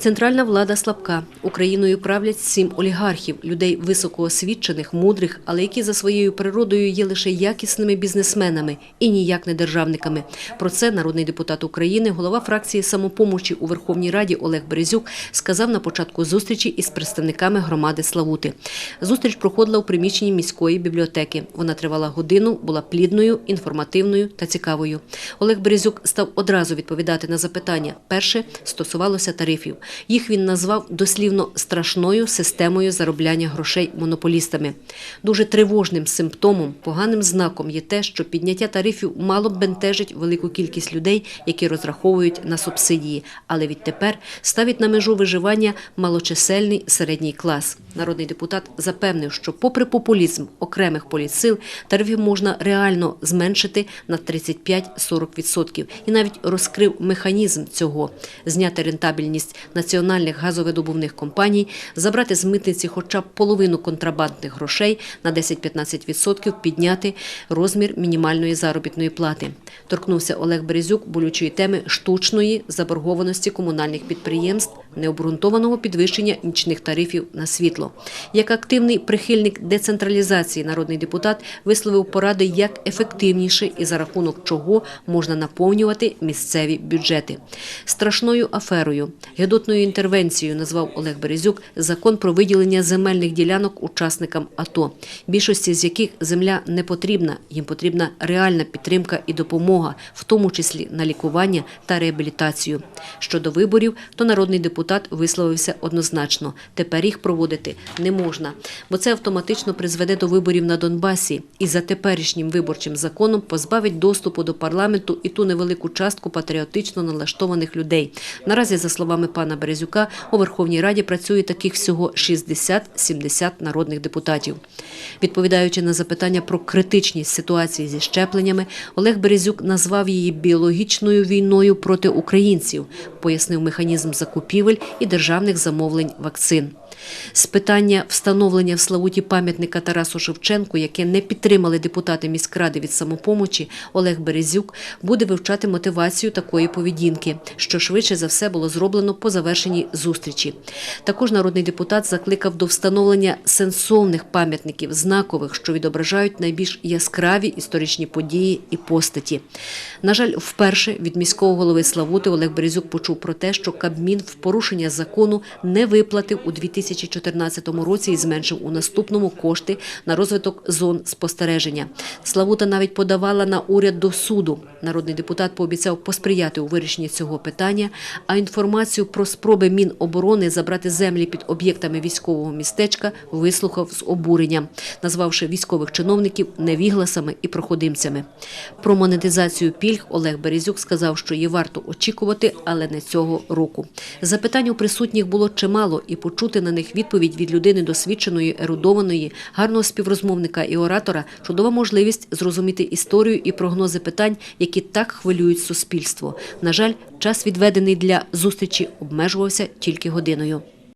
Центральна влада слабка. Україною правлять сім олігархів, людей високоосвічених, мудрих, але які за своєю природою є лише якісними бізнесменами і ніяк не державниками. Про це народний депутат України, голова фракції самопомочі у Верховній Раді Олег Березюк сказав на початку зустрічі із представниками громади Славути. Зустріч проходила у приміщенні міської бібліотеки. Вона тривала годину, була плідною, інформативною та цікавою. Олег Березюк став одразу відповідати на запитання. Перше стосувалося тарифів. Їх він назвав дослівно страшною системою заробляння грошей монополістами. Дуже тривожним симптомом, поганим знаком є те, що підняття тарифів мало б бентежить велику кількість людей, які розраховують на субсидії, але відтепер ставить на межу виживання малочисельний середній клас. Народний депутат запевнив, що, попри популізм окремих політсил, тарифи можна реально зменшити на 35-40% і навіть розкрив механізм цього зняти рентабельність національних газовидобувних компаній, забрати з митниці хоча б половину контрабандних грошей на 10-15%, підняти розмір мінімальної заробітної плати. Торкнувся Олег Березюк болючої теми штучної заборгованості комунальних підприємств, необґрунтованого підвищення нічних тарифів на світло. Як активний прихильник децентралізації народний депутат висловив поради, як ефективніше і за рахунок чого можна наповнювати місцеві бюджети. Страшною аферою, гедотною інтервенцією назвав Олег Березюк закон про виділення земельних ділянок учасникам АТО, більшості з яких земля не потрібна, їм потрібна реальна підтримка і допомога, в тому числі на лікування та реабілітацію. Щодо виборів, то народний депутат висловився однозначно. Тепер їх проводити не можна, бо це автоматично призведе до виборів на Донбасі і за теперішнім виборчим законом позбавить доступу до парламенту і ту невелику частку патріотично налаштованих людей. Наразі, за словами пана Березюка, у Верховній Раді працює таких всього 60-70 народних депутатів. Відповідаючи на запитання про критичність ситуації зі щепленнями, Олег Березюк назвав її біологічною війною проти українців, пояснив механізм закупівель і державних замовлень вакцин. З питання встановлення в Славуті пам'ятника Тарасу Шевченку, яке не підтримали депутати міськради від самопомочі, Олег Березюк буде вивчати мотивацію такої поведінки, що швидше за все було зроблено по завершенні зустрічі. Також народний депутат закликав до встановлення сенсовних пам'ятників, знакових, що відображають найбільш яскраві історичні події і постаті. На жаль, вперше від міського голови Славути Олег Березюк почув про те, що Кабмін в порушення закону не виплатив у 2014 році і зменшив у наступному кошти на розвиток зон спостереження. Славута навіть подавала на уряд до суду. Народний депутат пообіцяв посприяти у вирішенні цього питання, а інформацію про спроби Міноборони забрати землі під об'єктами військового містечка вислухав з обуренням, назвавши військових чиновників невігласами і проходимцями. Про монетизацію пільг Олег Березюк сказав, що її варто очікувати, але не цього року. Запитань у присутніх було чимало, і почути на них відповідь від людини досвідченої, ерудованої, гарного співрозмовника і оратора чудова можливість зрозуміти історію і прогнози питань, які так хвилюють суспільство. На жаль, час відведений для зустрічі обмежувався тільки годиною.